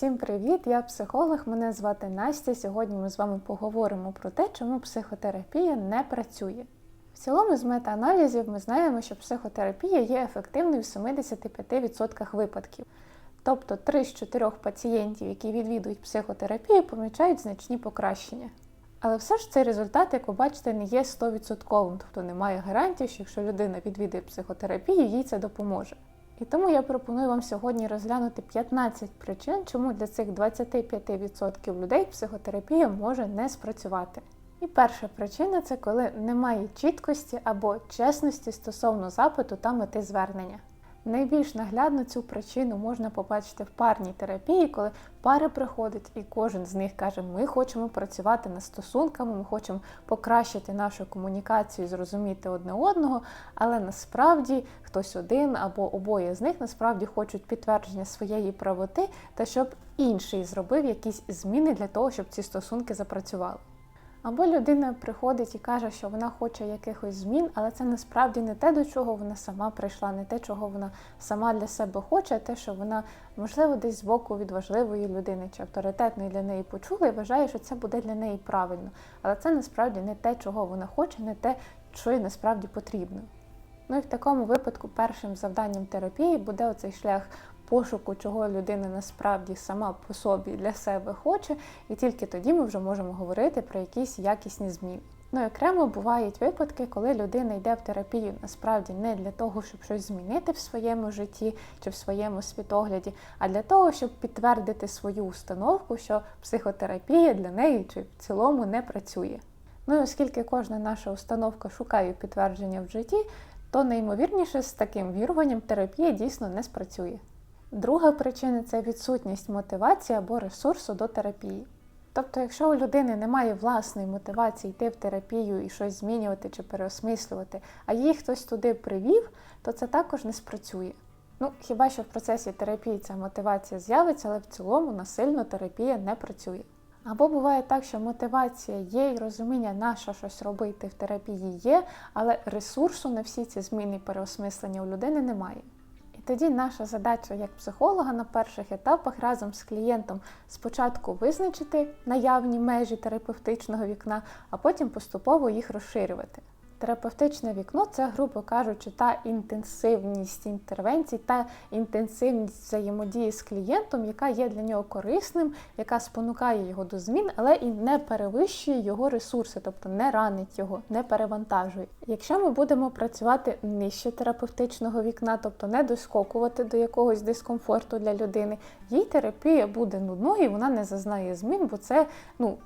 Всім привіт! Я психолог, мене звати Настя. Сьогодні ми з вами поговоримо про те, чому психотерапія не працює. В цілому, з мета-аналізів ми знаємо, що психотерапія є ефективною в 75% випадків. Тобто 3 з 4 пацієнтів, які відвідують психотерапію, помічають значні покращення. Але все ж цей результат, як ви бачите, не є 100%, тобто немає гарантії, що якщо людина відвідує психотерапію, їй це допоможе. І тому я пропоную вам сьогодні розглянути 15 причин, чому для цих 25% людей психотерапія може не спрацювати. І перша причина це коли немає чіткості або чесності стосовно запиту та мети звернення. Найбільш наглядно цю причину можна побачити в парній терапії, коли пари приходять, і кожен з них каже: Ми хочемо працювати над стосунками, ми хочемо покращити нашу комунікацію, зрозуміти одне одного, але насправді хтось один або обоє з них насправді хочуть підтвердження своєї правоти та щоб інший зробив якісь зміни для того, щоб ці стосунки запрацювали. Або людина приходить і каже, що вона хоче якихось змін, але це насправді не те, до чого вона сама прийшла, не те, чого вона сама для себе хоче, а те, що вона, можливо, десь з боку від важливої людини чи авторитетної для неї почула і вважає, що це буде для неї правильно. Але це насправді не те, чого вона хоче, не те, що їй насправді потрібно. Ну і в такому випадку першим завданням терапії буде оцей шлях пошуку, чого людина насправді сама по собі для себе хоче, і тільки тоді ми вже можемо говорити про якісь якісні зміни. Ну окремо бувають випадки, коли людина йде в терапію насправді не для того, щоб щось змінити в своєму житті чи в своєму світогляді, а для того, щоб підтвердити свою установку, що психотерапія для неї чи в цілому не працює. Ну і оскільки кожна наша установка шукає підтвердження в житті, то неймовірніше з таким віруванням терапія дійсно не спрацює. Друга причина це відсутність мотивації або ресурсу до терапії. Тобто, якщо у людини немає власної мотивації йти в терапію і щось змінювати чи переосмислювати, а її хтось туди привів, то це також не спрацює. Ну, хіба що в процесі терапії ця мотивація з'явиться, але в цілому насильно терапія не працює. Або буває так, що мотивація є і розуміння, на що щось робити в терапії є, але ресурсу на всі ці зміни і переосмислення у людини немає. Тоді наша задача як психолога на перших етапах разом з клієнтом спочатку визначити наявні межі терапевтичного вікна, а потім поступово їх розширювати. Терапевтичне вікно це, грубо кажучи, та інтенсивність інтервенцій, та інтенсивність взаємодії з клієнтом, яка є для нього корисним, яка спонукає його до змін, але і не перевищує його ресурси, тобто не ранить його, не перевантажує. Якщо ми будемо працювати нижче терапевтичного вікна, тобто не доскокувати до якогось дискомфорту для людини, їй терапія буде нудною, вона не зазнає змін, бо це ну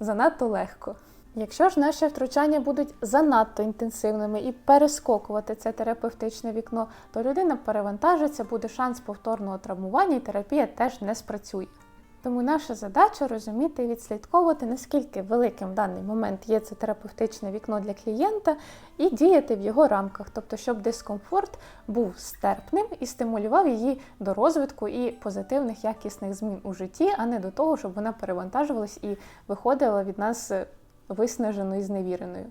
занадто легко. Якщо ж наші втручання будуть занадто інтенсивними і перескокувати це терапевтичне вікно, то людина перевантажиться, буде шанс повторного травмування, і терапія теж не спрацює. Тому наша задача розуміти і відслідковувати, наскільки великим в даний момент є це терапевтичне вікно для клієнта, і діяти в його рамках, тобто, щоб дискомфорт був стерпним і стимулював її до розвитку і позитивних якісних змін у житті, а не до того, щоб вона перевантажувалась і виходила від нас виснаженою і зневіреною.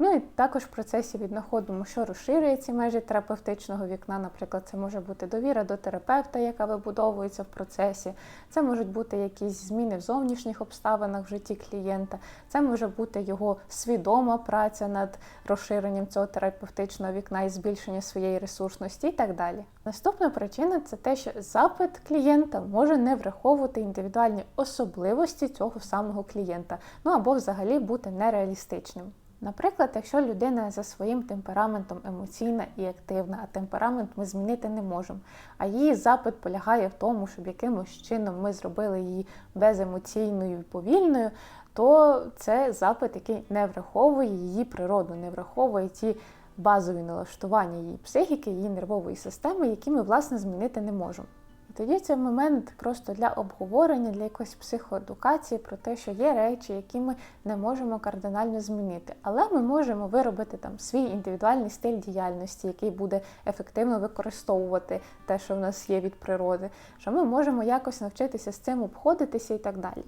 Ну і також в процесі віднаходимо, що розширює ці межі терапевтичного вікна. Наприклад, це може бути довіра до терапевта, яка вибудовується в процесі. Це можуть бути якісь зміни в зовнішніх обставинах в житті клієнта. Це може бути його свідома праця над розширенням цього терапевтичного вікна і збільшення своєї ресурсності і так далі. Наступна причина це те, що запит клієнта може не враховувати індивідуальні особливості цього самого клієнта, ну або взагалі бути нереалістичним. Наприклад, якщо людина за своїм темпераментом емоційна і активна, а темперамент ми змінити не можемо, а її запит полягає в тому, щоб якимось чином ми зробили її беземоційною і повільною, то це запит, який не враховує її природу, не враховує ті базові налаштування її психіки, її нервової системи, які ми, власне, змінити не можемо. Тоді це момент просто для обговорення, для якоїсь психоедукації про те, що є речі, які ми не можемо кардинально змінити. Але ми можемо виробити там свій індивідуальний стиль діяльності, який буде ефективно використовувати те, що в нас є від природи, що ми можемо якось навчитися з цим обходитися і так далі.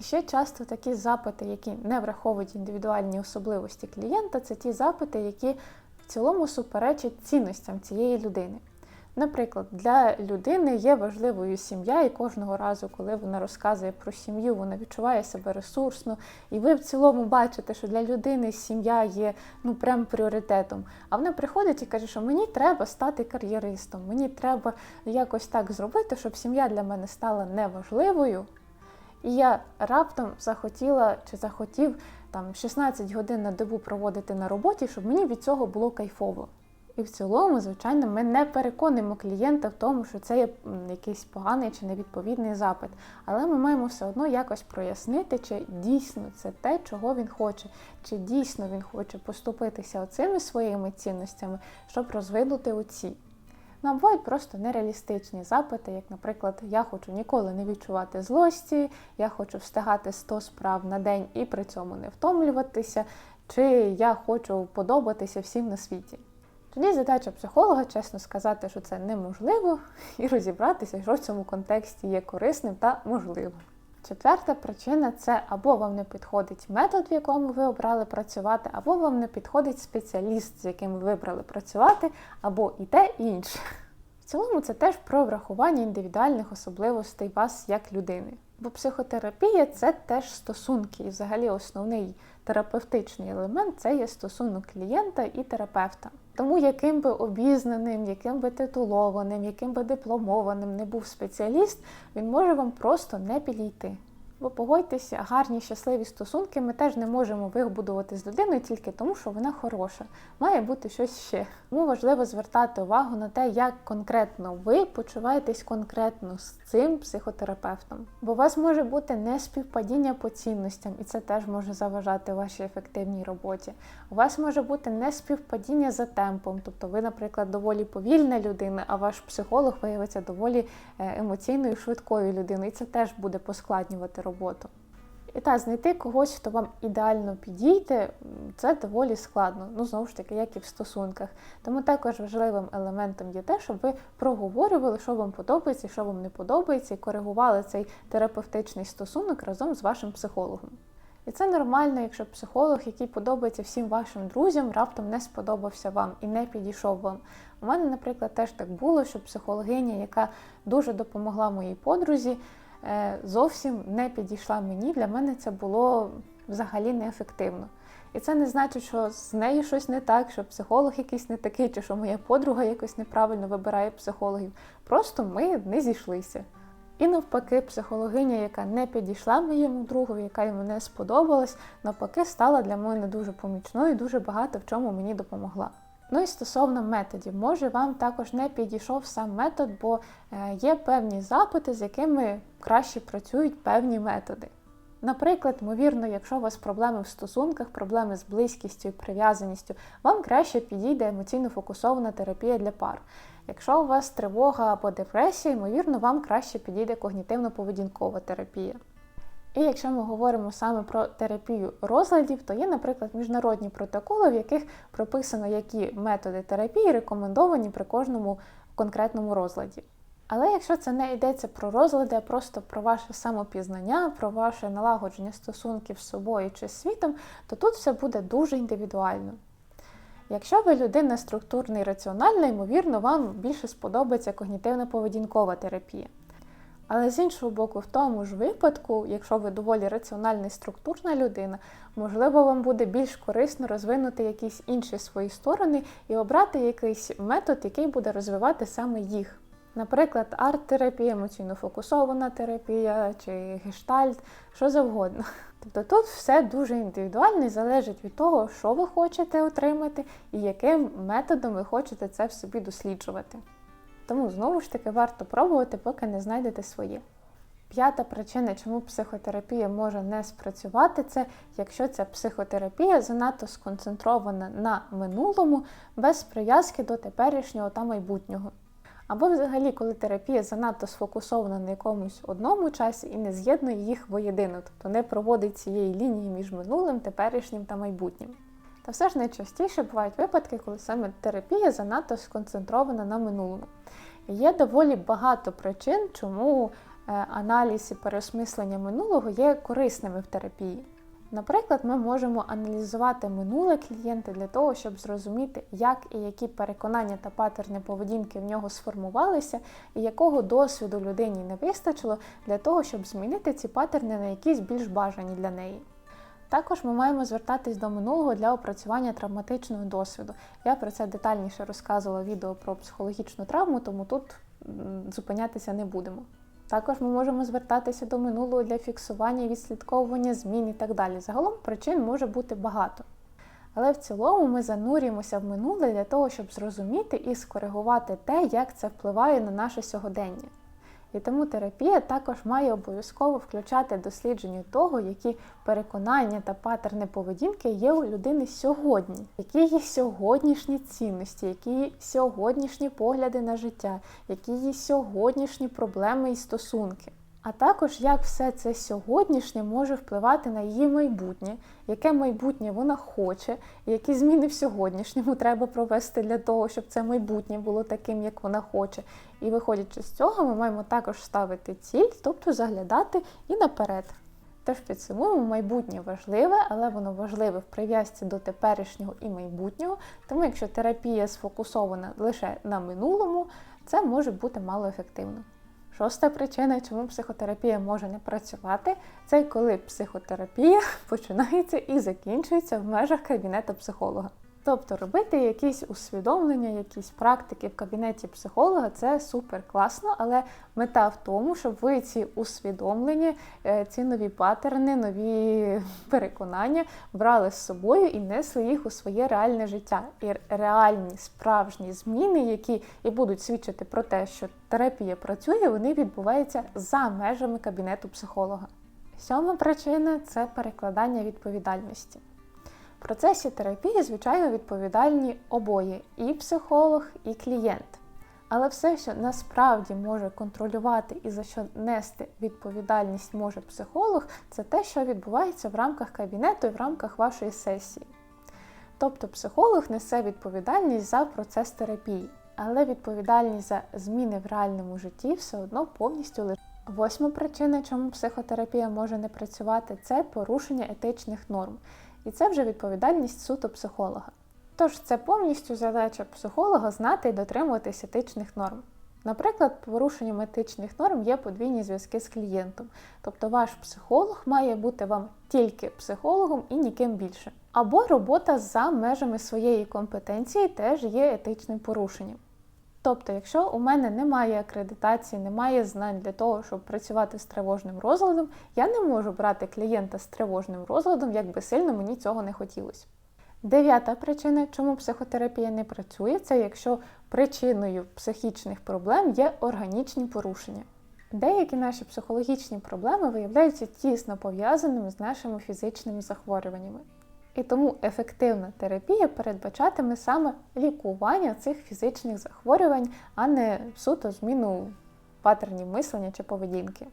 І ще часто такі запити, які не враховують індивідуальні особливості клієнта, це ті запити, які в цілому суперечать цінностям цієї людини. Наприклад, для людини є важливою сім'я, і кожного разу, коли вона розказує про сім'ю, вона відчуває себе ресурсно, і ви в цілому бачите, що для людини сім'я є ну прям пріоритетом. А вона приходить і каже, що мені треба стати кар'єристом, мені треба якось так зробити, щоб сім'я для мене стала неважливою. І я раптом захотіла чи захотів там 16 годин на добу проводити на роботі, щоб мені від цього було кайфово. І в цілому, звичайно, ми не переконуємо клієнта в тому, що це є якийсь поганий чи невідповідний запит. Але ми маємо все одно якось прояснити, чи дійсно це те, чого він хоче, чи дійсно він хоче поступитися оцими своїми цінностями, щоб розвинути оці. Ну, бувають просто нереалістичні запити, як, наприклад, я хочу ніколи не відчувати злості, я хочу встигати 100 справ на день і при цьому не втомлюватися, чи я хочу подобатися всім на світі. Тоді задача психолога, чесно сказати, що це неможливо, і розібратися, що в цьому контексті є корисним та можливим. Четверта причина це або вам не підходить метод, в якому ви обрали працювати, або вам не підходить спеціаліст, з яким ви вибрали працювати, або і те, і інше. В цілому це теж про врахування індивідуальних особливостей вас як людини. Бо психотерапія це теж стосунки, і взагалі основний терапевтичний елемент це є стосунок клієнта і терапевта. Тому яким би обізнаним, яким би титулованим, яким би дипломованим не був спеціаліст, він може вам просто не підійти. Бо погодьтеся, гарні щасливі стосунки ми теж не можемо вибудувати з людиною тільки тому, що вона хороша. Має бути щось ще. Тому важливо звертати увагу на те, як конкретно ви почуваєтесь конкретно з цим психотерапевтом. Бо у вас може бути неспівпадіння по цінностям, і це теж може заважати вашій ефективній роботі. У вас може бути неспівпадіння за темпом, тобто ви, наприклад, доволі повільна людина, а ваш психолог виявиться доволі е, емоційною, швидкою людиною, і це теж буде поскладнювати роботу. І так, знайти когось, хто вам ідеально підійде, це доволі складно. Ну, знову ж таки, як і в стосунках. Тому також важливим елементом є те, щоб ви проговорювали, що вам подобається, що вам не подобається, і коригували цей терапевтичний стосунок разом з вашим психологом. І це нормально, якщо психолог, який подобається всім вашим друзям, раптом не сподобався вам і не підійшов вам. У мене, наприклад, теж так було, що психологиня, яка дуже допомогла моїй подрузі, зовсім не підійшла мені. Для мене це було взагалі неефективно. І це не значить, що з нею щось не так, що психолог якийсь не такий, чи що моя подруга якось неправильно вибирає психологів. Просто ми не зійшлися. І навпаки, психологиня, яка не підійшла моєму другу, яка йому не сподобалась, навпаки, стала для мене дуже помічною і дуже багато в чому мені допомогла. Ну і стосовно методів, може вам також не підійшов сам метод, бо е, є певні запити, з якими краще працюють певні методи. Наприклад, ймовірно, якщо у вас проблеми в стосунках, проблеми з близькістю і прив'язаністю, вам краще підійде емоційно фокусована терапія для пар. Якщо у вас тривога або депресія, ймовірно, вам краще підійде когнітивно-поведінкова терапія. І якщо ми говоримо саме про терапію розладів, то є, наприклад, міжнародні протоколи, в яких прописано, які методи терапії рекомендовані при кожному конкретному розладі. Але якщо це не йдеться про розлади, а просто про ваше самопізнання, про ваше налагодження стосунків з собою чи світом, то тут все буде дуже індивідуально. Якщо ви людина структурна і раціональна, ймовірно, вам більше сподобається когнітивно-поведінкова терапія. Але з іншого боку, в тому ж випадку, якщо ви доволі раціональна і структурна людина, можливо, вам буде більш корисно розвинути якісь інші свої сторони і обрати якийсь метод, який буде розвивати саме їх. Наприклад, арт-терапія, емоційно фокусована терапія чи гештальт, що завгодно. Тобто тут все дуже індивідуально і залежить від того, що ви хочете отримати і яким методом ви хочете це в собі досліджувати. Тому знову ж таки варто пробувати, поки не знайдете своє. П'ята причина, чому психотерапія може не спрацювати, це якщо ця психотерапія занадто сконцентрована на минулому, без прив'язки до теперішнього та майбутнього. Або взагалі, коли терапія занадто сфокусована на якомусь одному часі і не з'єднує їх воєдино, тобто не проводить цієї лінії між минулим, теперішнім та майбутнім. Та все ж найчастіше бувають випадки, коли саме терапія занадто сконцентрована на минулому. Є доволі багато причин, чому е, аналіз і переосмислення минулого є корисними в терапії. Наприклад, ми можемо аналізувати минуле клієнта для того, щоб зрозуміти, як і які переконання та паттерни поведінки в нього сформувалися, і якого досвіду людині не вистачило для того, щоб змінити ці паттерни на якісь більш бажані для неї. Також ми маємо звертатись до минулого для опрацювання травматичного досвіду. Я про це детальніше розказувала в відео про психологічну травму, тому тут зупинятися не будемо. Також ми можемо звертатися до минулого для фіксування, відслідковування змін і так далі. Загалом причин може бути багато. Але в цілому ми занурюємося в минуле для того, щоб зрозуміти і скоригувати те, як це впливає на наше сьогодення. І тому терапія також має обов'язково включати дослідження того, які переконання та паттерни поведінки є у людини сьогодні, які її сьогоднішні цінності, які її сьогоднішні погляди на життя, які її сьогоднішні проблеми і стосунки. А також як все це сьогоднішнє може впливати на її майбутнє, яке майбутнє вона хоче, і які зміни в сьогоднішньому треба провести для того, щоб це майбутнє було таким, як вона хоче. І виходячи з цього, ми маємо також ставити ціль, тобто заглядати і наперед. Тож підсумуємо, майбутнє важливе, але воно важливе в прив'язці до теперішнього і майбутнього. Тому якщо терапія сфокусована лише на минулому, це може бути малоефективно. Шоста причина, чому психотерапія може не працювати, це коли психотерапія починається і закінчується в межах кабінету психолога. Тобто робити якісь усвідомлення, якісь практики в кабінеті психолога це супер класно, але мета в тому, щоб ви ці усвідомлення, е, ці нові паттерни, нові переконання брали з собою і несли їх у своє реальне життя. І реальні справжні зміни, які і будуть свідчити про те, що терапія працює, вони відбуваються за межами кабінету психолога. Сьома причина це перекладання відповідальності. Процесі терапії, звичайно, відповідальні обоє і психолог, і клієнт. Але все, що насправді може контролювати і за що нести відповідальність може психолог, це те, що відбувається в рамках кабінету і в рамках вашої сесії. Тобто психолог несе відповідальність за процес терапії, але відповідальність за зміни в реальному житті все одно повністю лежить. Восьма причина, чому психотерапія може не працювати, це порушення етичних норм. І це вже відповідальність суто психолога. Тож це повністю задача психолога знати і дотримуватись етичних норм. Наприклад, порушенням етичних норм є подвійні зв'язки з клієнтом. Тобто ваш психолог має бути вам тільки психологом і ніким більше. Або робота за межами своєї компетенції теж є етичним порушенням. Тобто, якщо у мене немає акредитації, немає знань для того, щоб працювати з тривожним розладом, я не можу брати клієнта з тривожним розладом, як би сильно мені цього не хотілося. Дев'ята причина, чому психотерапія не працює, це якщо причиною психічних проблем є органічні порушення. Деякі наші психологічні проблеми виявляються тісно пов'язаними з нашими фізичними захворюваннями. І тому ефективна терапія передбачатиме саме лікування цих фізичних захворювань, а не суто зміну паттернів мислення чи поведінки.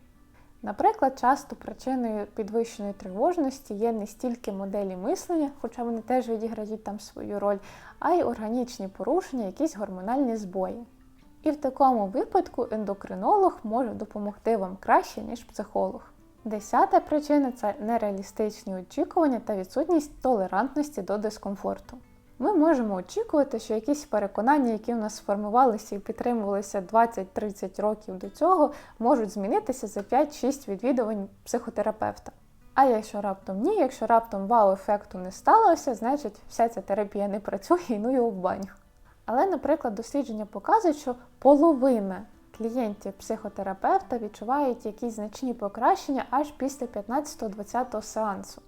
Наприклад, часто причиною підвищеної тривожності є не стільки моделі мислення, хоча вони теж відіграють там свою роль, а й органічні порушення, якісь гормональні збої. І в такому випадку ендокринолог може допомогти вам краще, ніж психолог. Десята причина це нереалістичні очікування та відсутність толерантності до дискомфорту. Ми можемо очікувати, що якісь переконання, які в нас сформувалися і підтримувалися 20-30 років до цього, можуть змінитися за 5-6 відвідувань психотерапевта. А якщо раптом ні, якщо раптом вау-ефекту не сталося, значить вся ця терапія не працює і ну його в баню. Але, наприклад, дослідження показують, що половина клієнтів психотерапевта відчувають якісь значні покращення аж після 15-20 сеансу.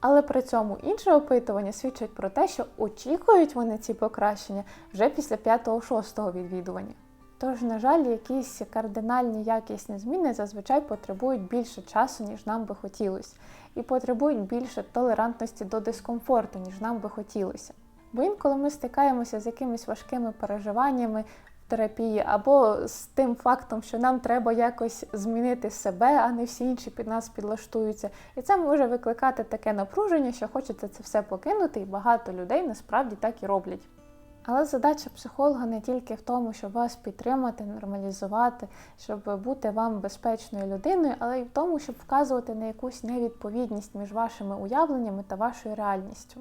Але при цьому інше опитування свідчить про те, що очікують вони ці покращення вже після 5-6 відвідування. Тож, на жаль, якісь кардинальні якісні зміни зазвичай потребують більше часу, ніж нам би хотілося, і потребують більше толерантності до дискомфорту, ніж нам би хотілося. Бо інколи ми стикаємося з якимись важкими переживаннями терапії, або з тим фактом, що нам треба якось змінити себе, а не всі інші під нас підлаштуються. І це може викликати таке напруження, що хочеться це все покинути, і багато людей насправді так і роблять. Але задача психолога не тільки в тому, щоб вас підтримати, нормалізувати, щоб бути вам безпечною людиною, але й в тому, щоб вказувати на якусь невідповідність між вашими уявленнями та вашою реальністю.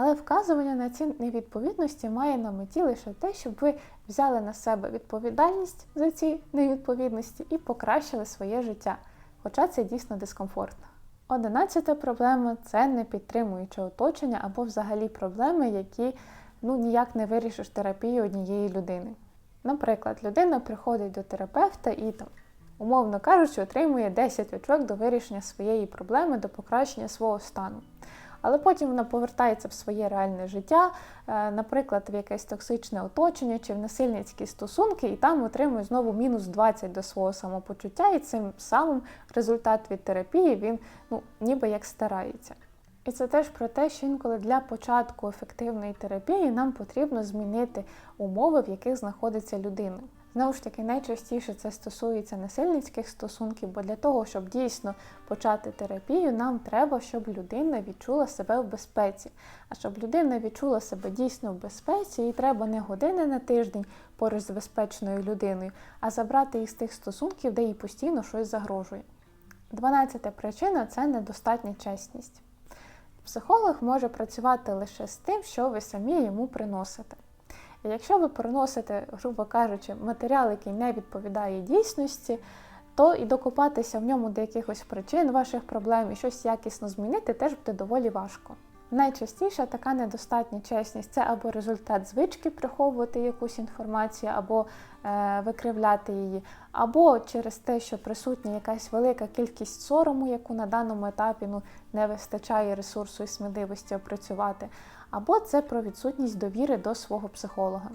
Але вказування на ці невідповідності має на меті лише те, щоб ви взяли на себе відповідальність за ці невідповідності і покращили своє життя, хоча це дійсно дискомфортно. Одинадцята проблема це непідтримуюче оточення або взагалі проблеми, які ну, ніяк не вирішиш терапію однієї людини. Наприклад, людина приходить до терапевта і там, умовно кажучи, отримує 10 очок до вирішення своєї проблеми, до покращення свого стану. Але потім вона повертається в своє реальне життя, е, наприклад, в якесь токсичне оточення чи в насильницькі стосунки, і там отримує знову мінус 20 до свого самопочуття, і цим самим результат від терапії він ну, ніби як старається. І це теж про те, що інколи для початку ефективної терапії нам потрібно змінити умови, в яких знаходиться людина. Знову ж таки, найчастіше це стосується насильницьких стосунків, бо для того, щоб дійсно почати терапію, нам треба, щоб людина відчула себе в безпеці. А щоб людина відчула себе дійсно в безпеці, їй треба не години на тиждень поруч з безпечною людиною, а забрати їх з тих стосунків, де їй постійно щось загрожує. Дванадцята причина це недостатня чесність. Психолог може працювати лише з тим, що ви самі йому приносите. І якщо ви приносите, грубо кажучи, матеріал, який не відповідає дійсності, то і докопатися в ньому до якихось причин ваших проблем і щось якісно змінити теж буде доволі важко. Найчастіше така недостатня чесність це або результат звички приховувати якусь інформацію, або е, викривляти її, або через те, що присутня якась велика кількість сорому, яку на даному етапі ну, не вистачає ресурсу і сміливості опрацювати, або це про відсутність довіри до свого психолога.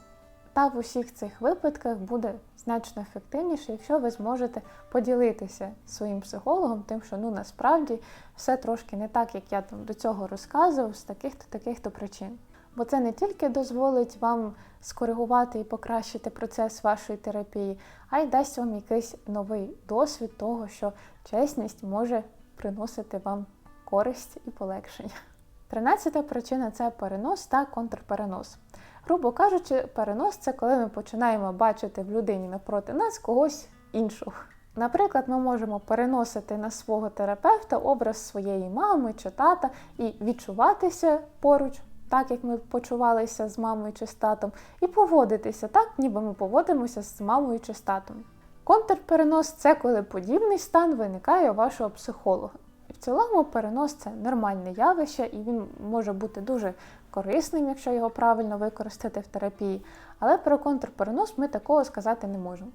Та в усіх цих випадках буде значно ефективніше, якщо ви зможете поділитися своїм психологом, тим, що ну насправді все трошки не так, як я там до цього розказував, з таких-то таких-то причин. Бо це не тільки дозволить вам скоригувати і покращити процес вашої терапії, а й дасть вам якийсь новий досвід того, що чесність може приносити вам користь і полегшення. Тринадцята причина це перенос та контрперенос. Грубо кажучи, перенос це коли ми починаємо бачити в людині напроти нас когось іншого. Наприклад, ми можемо переносити на свого терапевта образ своєї мами чи тата і відчуватися поруч, так як ми почувалися з мамою чи з татом, і поводитися так, ніби ми поводимося з мамою чи з татом. Контрперенос це коли подібний стан виникає у вашого психолога. Цілому перенос це нормальне явище, і він може бути дуже корисним, якщо його правильно використати в терапії. Але про контрперенос ми такого сказати не можемо.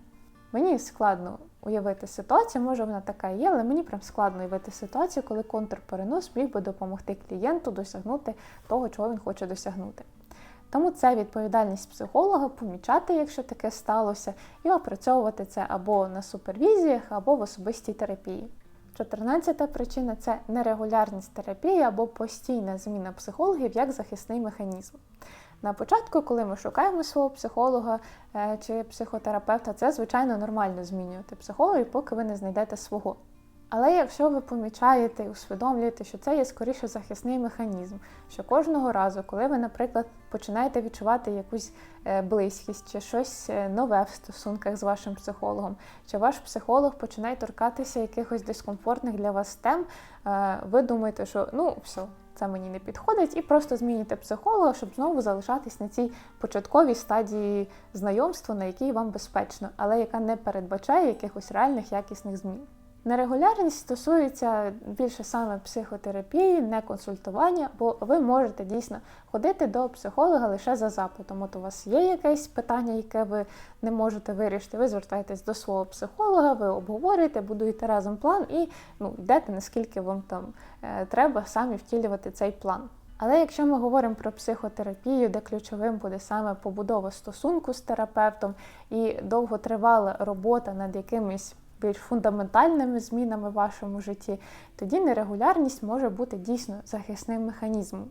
Мені складно уявити ситуацію, може вона така і є, але мені прям складно уявити ситуацію, коли контрперенос міг би допомогти клієнту досягнути того, чого він хоче досягнути. Тому це відповідальність психолога помічати, якщо таке сталося, і опрацьовувати це або на супервізіях, або в особистій терапії. Чотирнадцята причина це нерегулярність терапії або постійна зміна психологів як захисний механізм. На початку, коли ми шукаємо свого психолога е, чи психотерапевта, це звичайно нормально змінювати психологів, поки ви не знайдете свого. Але якщо ви помічаєте і усвідомлюєте, що це є скоріше захисний механізм, що кожного разу, коли ви, наприклад, починаєте відчувати якусь е, близькість чи щось е, нове в стосунках з вашим психологом, чи ваш психолог починає торкатися якихось дискомфортних для вас тем, е, ви думаєте, що ну все. Це мені не підходить, і просто зміните психолога, щоб знову залишатись на цій початковій стадії знайомства, на якій вам безпечно, але яка не передбачає якихось реальних якісних змін. Нерегулярність стосується більше саме психотерапії, не консультування, бо ви можете дійсно ходити до психолога лише за запитом. От у вас є якесь питання, яке ви не можете вирішити. Ви звертаєтесь до свого психолога, ви обговорюєте, будуєте разом план і ну, йдете, наскільки вам там е, треба самі втілювати цей план. Але якщо ми говоримо про психотерапію, де ключовим буде саме побудова стосунку з терапевтом і довготривала робота над якимись більш фундаментальними змінами в вашому житті, тоді нерегулярність може бути дійсно захисним механізмом.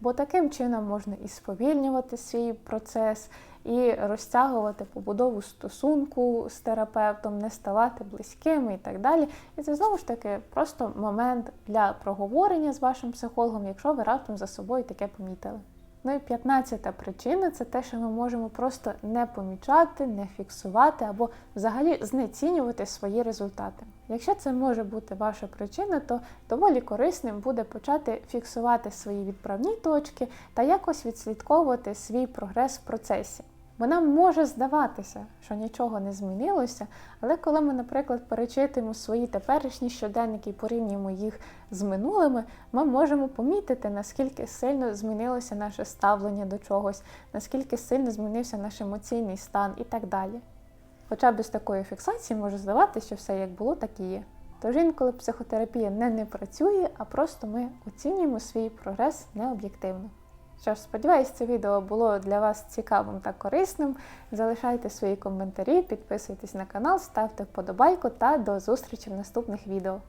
Бо таким чином можна і сповільнювати свій процес, і розтягувати побудову стосунку з терапевтом, не ставати близькими і так далі. І це знову ж таки просто момент для проговорення з вашим психологом, якщо ви раптом за собою таке помітили. Ну і п'ятнадцята причина це те, що ми можемо просто не помічати, не фіксувати або взагалі знецінювати свої результати. Якщо це може бути ваша причина, то доволі корисним буде почати фіксувати свої відправні точки та якось відслідковувати свій прогрес в процесі. Бо нам може здаватися, що нічого не змінилося, але коли ми, наприклад, перечитуємо свої теперішні щоденники і порівнюємо їх з минулими, ми можемо помітити, наскільки сильно змінилося наше ставлення до чогось, наскільки сильно змінився наш емоційний стан і так далі. Хоча без такої фіксації може здаватися, що все як було, так і є. Тож інколи психотерапія не не працює, а просто ми оцінюємо свій прогрес необ'єктивно. Що ж, сподіваюсь, це відео було для вас цікавим та корисним. Залишайте свої коментарі, підписуйтесь на канал, ставте вподобайку та до зустрічі в наступних відео.